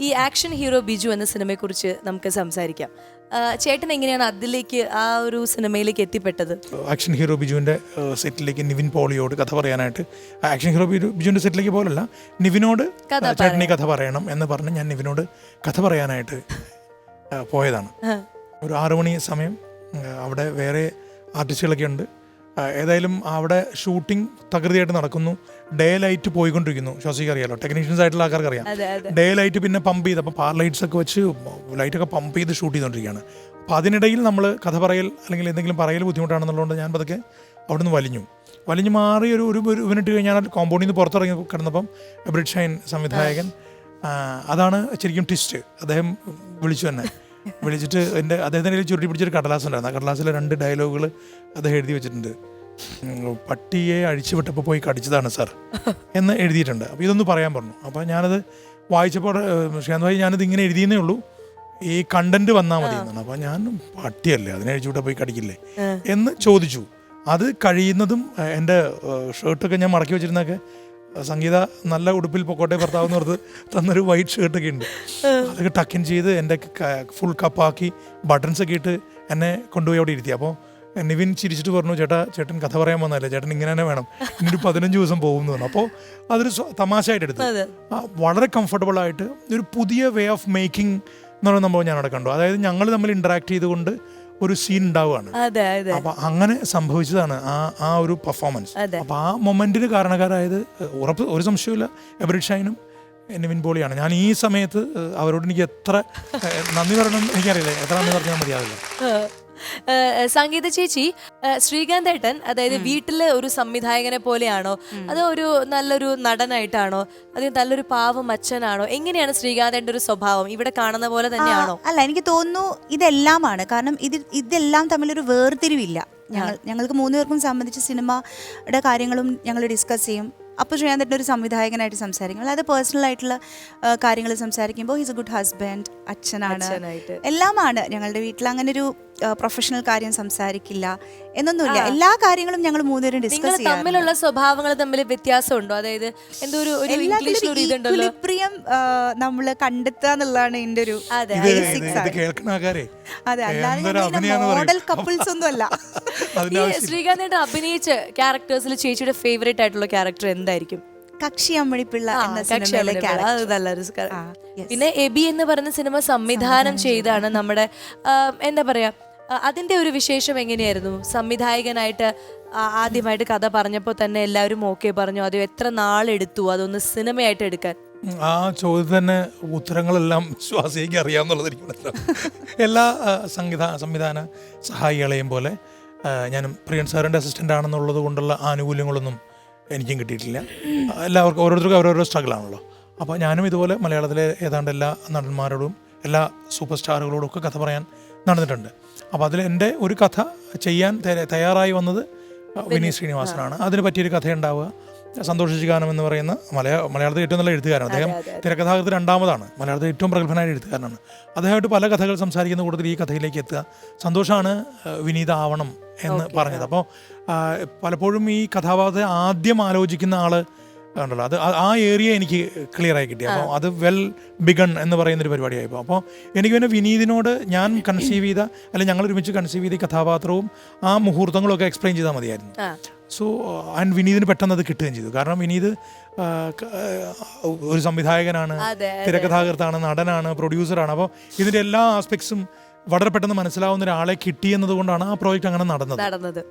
ഈ action hero Biju എന്ന സിനിമയെക്കുറിച്ച് നമുക്ക് സംസാരിക്കാം. ചേട്ടൻ എങ്ങനെയാണ് അതിലേക്ക് ആ ഒരു സിനിമയിലേക്ക് എത്തിപ്പെട്ടത്? ആക്ഷൻ ഹീറോ ബിജുവിന്റെ സെറ്റിലേക്ക് നിവിൻ പോളിയോട് കഥ പറയാനായിട്ട് ആക്ഷൻ ഹീറോ ബിജു ബിജുവിന്റെ സെറ്റിലേക്ക് പോലല്ല നിവിനോട് ചേട്ടനെ കഥ പറയണം എന്ന് പറഞ്ഞ് ഞാൻ നിവിനോട് കഥ പറയാനായിട്ട് പോയതാണ്. ഒരു ആറു മണി സമയം അവിടെ വേറെ ആർട്ടിസ്റ്റുകളൊക്കെ ഉണ്ട്. ഏതായാലും അവിടെ ഷൂട്ടിംഗ് തകൃതിയായിട്ട് നടക്കുന്നു. ഡേ ലൈറ്റ് പോയിക്കൊണ്ടിരിക്കുന്നു. ശ്വാസിക്ക് അറിയാലോ. ടെക്നീഷ്യൻസ് ആയിട്ടുള്ള ആൾക്കാർക്ക് അറിയാം. ഡേ ലൈറ്റ് പിന്നെ പമ്പ് ചെയ്ത് അപ്പോൾ പാർ ലൈറ്റ്സ് ഒക്കെ വെച്ച് ലൈറ്റൊക്കെ പമ്പ് ചെയ്ത് ഷൂട്ട് ചെയ്തുകൊണ്ടിരിക്കുകയാണ് അപ്പോൾ അതിനിടയിൽ നമ്മൾ കഥ പറയൽ അല്ലെങ്കിൽ എന്തെങ്കിലും പറയൽ ബുദ്ധിമുട്ടാണെന്നുള്ളതുകൊണ്ട് ഞാൻ പതുക്കെ അവിടെ നിന്ന് വലിഞ്ഞു. വലിഞ്ഞു മാറി ഒരു ഒരു ഒരു മിനിറ്റ് കഴിഞ്ഞാൽ കോമ്പൗണ്ടിൽ നിന്ന് പുറത്തിറങ്ങി കിടന്നപ്പം ബ്രിഡ്ഷൈൻ സംവിധായകൻ അതാണ് ശരിക്കും ട്വിസ്റ്റ് അദ്ദേഹം വിളിച്ചു തന്നെ. വിളിച്ചിട്ട് എന്റെ അദ്ദേഹത്തിന്റെ കയ്യിൽ ചുരുട്ടി പിടിച്ചൊരു കടലാസ് ഉണ്ടായിരുന്നു ആ കടലാസിലെ രണ്ട് ഡയലോഗുകൾ അദ്ദേഹം എഴുതി വെച്ചിട്ടുണ്ട്. പട്ടിയെ അഴിച്ചു വിട്ടപ്പോൾ പോയി കടിച്ചതാണ് സാർ എന്ന് എഴുതിയിട്ടുണ്ട്. അപ്പോൾ ഇതൊന്ന് പറയാൻ പറഞ്ഞു. അപ്പോൾ ഞാനത് വായിച്ചപ്പോൾ ശ്രീകാന്ത് ഭായി ഞാനത് ഇങ്ങനെ എഴുതിയെന്നേ ഉള്ളൂ. ഈ കണ്ടന്റ് വന്നാൽ മതി എന്നാണ്. അപ്പോൾ ഞാൻ പട്ടിയല്ലേ അതിനെ അഴിച്ചുവിട്ടാൽ പോയി കടിക്കില്ലേ എന്ന് ചോദിച്ചു. അത് കഴിയുന്നതും എന്റെ ഷർട്ടൊക്കെ ഞാൻ മടക്കി വെച്ചിരുന്നൊക്കെ സംഗീത നല്ല ഉടുപ്പിൽ പൊക്കോട്ടെ ഭർത്താവ് എന്ന് പറഞ്ഞത് തന്നൊരു വൈറ്റ് ഷർട്ടൊക്കെ ഉണ്ട്. അതൊക്കെ ടക്കിൻ ചെയ്ത് എന്റെ ഫുൾ കപ്പാക്കി ബട്ടൺസ് ഒക്കെ ഇട്ട് എന്നെ കൊണ്ടുപോയി അവിടെ ഇരുത്തി. അപ്പോൾ നിവിൻ ചിരിച്ചിട്ട് പറഞ്ഞു ചേട്ടാ ചേട്ടൻ കഥ പറയാൻ വന്നതല്ലേ? ചേട്ടൻ ഇങ്ങനെ തന്നെ വേണം. ഇനി ഒരു പതിനഞ്ച് ദിവസം പോകും എന്ന് പറഞ്ഞു. അപ്പോൾ അതൊരു തമാശയായിട്ട് എടുത്തു. വളരെ കംഫർട്ടബിൾ ആയിട്ട് ഒരു പുതിയ വേ ഓഫ് മേക്കിംഗ് എന്ന് പറയുന്ന സംഭവം ഞാൻ അവിടെ കണ്ടു. അതായത് ഞങ്ങൾ തമ്മിൽ ഇൻട്രാക്ട് ചെയ്തുകൊണ്ട് ഒരു സീൻ ഉണ്ടാവുകയാണ്. അപ്പൊ അങ്ങനെ സംഭവിച്ചതാണ് ആ ആ ഒരു പെർഫോമൻസ്. അപ്പൊ ആ മൊമെന്റിന് കാരണക്കാരായത് ഉറപ്പ് ഒരു സംശയമില്ല എബ്രിഡ് ഷൈനും നിവിൻ പോളിയാണ്. ഞാൻ ഈ സമയത്ത് അവരോട് എനിക്ക് എത്ര നന്ദി പറയണം എനിക്കറിയില്ല. എത്ര നന്ദി പറഞ്ഞാൽ മതിയാവില്ല. സംഗീത ചേച്ചി ഏ, ശ്രീകാന്ത് ഏട്ടൻ അതായത് വീട്ടിലെ ഒരു സംവിധായകനെ പോലെയാണോ? അതോ ഒരു നല്ലൊരു നടനായിട്ടാണോ? അത് നല്ലൊരു പാവം അച്ഛനാണോ? എങ്ങനെയാണ് ശ്രീകാന്തേട്ടന്റെ ഒരു സ്വഭാവം? ഇവിടെ കാണുന്ന പോലെ തന്നെയാണോ? അല്ല എനിക്ക് തോന്നുന്നു ഇതെല്ലാമാണ്. കാരണം ഇത് ഇതെല്ലാം തമ്മിലൊരു വേർതിരിവില്ല. ഞങ്ങൾ ഞങ്ങൾക്ക് മൂന്ന് പേർക്കും സംബന്ധിച്ച് സിനിമയുടെ കാര്യങ്ങളും ഞങ്ങൾ ഡിസ്കസ് ചെയ്യും. അപ്പോൾ ശ്രീകാന്തന്റെ ഒരു സംവിധായകനായിട്ട് സംസാരിക്കും. അതായത് പേഴ്സണൽ ആയിട്ടുള്ള കാര്യങ്ങൾ സംസാരിക്കുമ്പോൾ ഹിസ് എ ഗുഡ് ഹസ്ബൻഡ് അച്ഛനാണ്. എല്ലാമാണ്. ഞങ്ങളുടെ വീട്ടിൽ അങ്ങനെ ഒരു പ്രൊഫഷണൽ കാര്യം സംസാരിക്കില്ല എന്നൊന്നുമില്ല. എല്ലാ കാര്യങ്ങളും ഞങ്ങൾ മൂന്നുപേരും ഡിസ്കസ് തമ്മിലുള്ള സ്വഭാവങ്ങൾ തമ്മിൽ വ്യത്യാസമുണ്ടോ? അതായത് എന്തോ ഒരു പ്രിയം നമ്മൾ കണ്ടെത്തുക എന്നുള്ളതാണ് എന്റെ ഒരു അതെ, അല്ലാതെ. മോഡൽ കപ്പിൾസ് ഒന്നും അല്ല ഈ അഭിനയിച്ച ക്യാരക്ടേഴ്സിൽ ചേച്ചിയുടെ ഫേവറേറ്റ് ആയിട്ടുള്ള ക്യാരക്ടർ എന്തായിരിക്കും? കക്ഷി അമ്മണിപ്പിള്ള എന്ന സിനിമയിലെ പിന്നെ എബി എന്ന് പറയുന്ന സിനിമ സംവിധാനം ചെയ്താണ് നമ്മുടെ എന്താ പറയാ അതിന്റെ ഒരു വിശേഷം എങ്ങനെയായിരുന്നു? സംവിധായകനായിട്ട് ആദ്യമായിട്ട് കഥ പറഞ്ഞപ്പോൾ തന്നെ എല്ലാവരും ഓക്കെ പറഞ്ഞു. അത് എത്ര നാളെടുത്തു? അതൊന്ന് സിനിമയായിട്ട് എടുക്കാൻ. ആ ചോദ്യത്തിന് തന്നെ ഉത്തരങ്ങളെല്ലാം ശ്വാസിക്ക് അറിയാമെന്നുള്ളത് എല്ലാ സംവിധാന സംവിധാന സഹായികളെയും പോലെ ഞാനും പ്രിയൻ സാറിന്റെ അസിസ്റ്റന്റ് ആണെന്നുള്ളത് കൊണ്ടുള്ള ആനുകൂല്യങ്ങളൊന്നും എനിക്കും കിട്ടിയിട്ടില്ല. എല്ലാവർക്കും ഓരോരുത്തർക്കും അവരോരോ സ്ട്രഗിൾ ആണല്ലോ. അപ്പോൾ ഞാനും ഇതുപോലെ മലയാളത്തിലെ ഏതാണ്ട് എല്ലാ നടന്മാരോടും എല്ലാ സൂപ്പർ സ്റ്റാറുകളോടും ഒക്കെ കഥ പറയാൻ നടന്നിട്ടുണ്ട്. അപ്പോൾ അതിൽ എന്റെ ഒരു കഥ ചെയ്യാൻ തയ്യാറായി വന്നത് വിനീത് ശ്രീനിവാസനാണ്. അതിന് പറ്റിയൊരു കഥയുണ്ടാവുക. സന്തോഷിച്ച് ഗാനം എന്ന് പറയുന്ന മലയാ മലയാളത്തിലെ ഏറ്റവും നല്ല എഴുത്തുകാരാണ് അദ്ദേഹം തിരക്കഥാകൃത്ത് രണ്ടാമതാണ്. മലയാളത്തിലെ ഏറ്റവും പ്രഗത്ഭനായ എഴുത്തുകാരനാണ്. അദ്ദേഹമായിട്ട് പല കഥകൾ സംസാരിക്കുന്ന കൂട്ടത്തിൽ ഈ കഥയിലേക്ക് എത്തുക. സന്തോഷമാണ് വിനീത ആവണം എന്ന് പറഞ്ഞത്. അപ്പോൾ പലപ്പോഴും ഈ കഥാപാത്രത്തെ ആദ്യം ആലോചിക്കുന്ന ആൾ ഉണ്ടല്ലോ. അത് ആ- ഏരിയ എനിക്ക് ക്ലിയർ ആയി കിട്ടി. അപ്പോൾ അത് വെൽ ബിഗൺ എന്ന് പറയുന്ന ഒരു പരിപാടിയായപ്പോൾ അപ്പോൾ എനിക്ക് പിന്നെ വിനീതിനോട് ഞാൻ കൺസീവ് ചെയ്ത അല്ലെങ്കിൽ ഞങ്ങൾ ഒരുമിച്ച് കൺസീവ് ചെയ്ത കഥാപാത്രവും ആ മുഹൂർത്തങ്ങളും ഒക്കെ എക്സ്പ്ലെയിൻ ചെയ്താൽ മതിയായിരുന്നു. സോ ആൻഡ് വിനീതിന് പെട്ടെന്ന് അത് കിട്ടുകയും ചെയ്തു. കാരണം വിനീത് ഒരു സംവിധായകനാണ് തിരക്കഥാകൃത്താണ് നടനാണ് പ്രൊഡ്യൂസറാണ് അപ്പോൾ ഇതിന്റെ എല്ലാ ആസ്പെക്ട്സും വളരെ പെട്ടെന്ന് മനസ്സിലാവുന്ന ഒരാളെ കിട്ടിയെന്നതുകൊണ്ടാണ് ആ പ്രോജക്റ്റ് അങ്ങനെ നടന്നത്. നടന്നത്.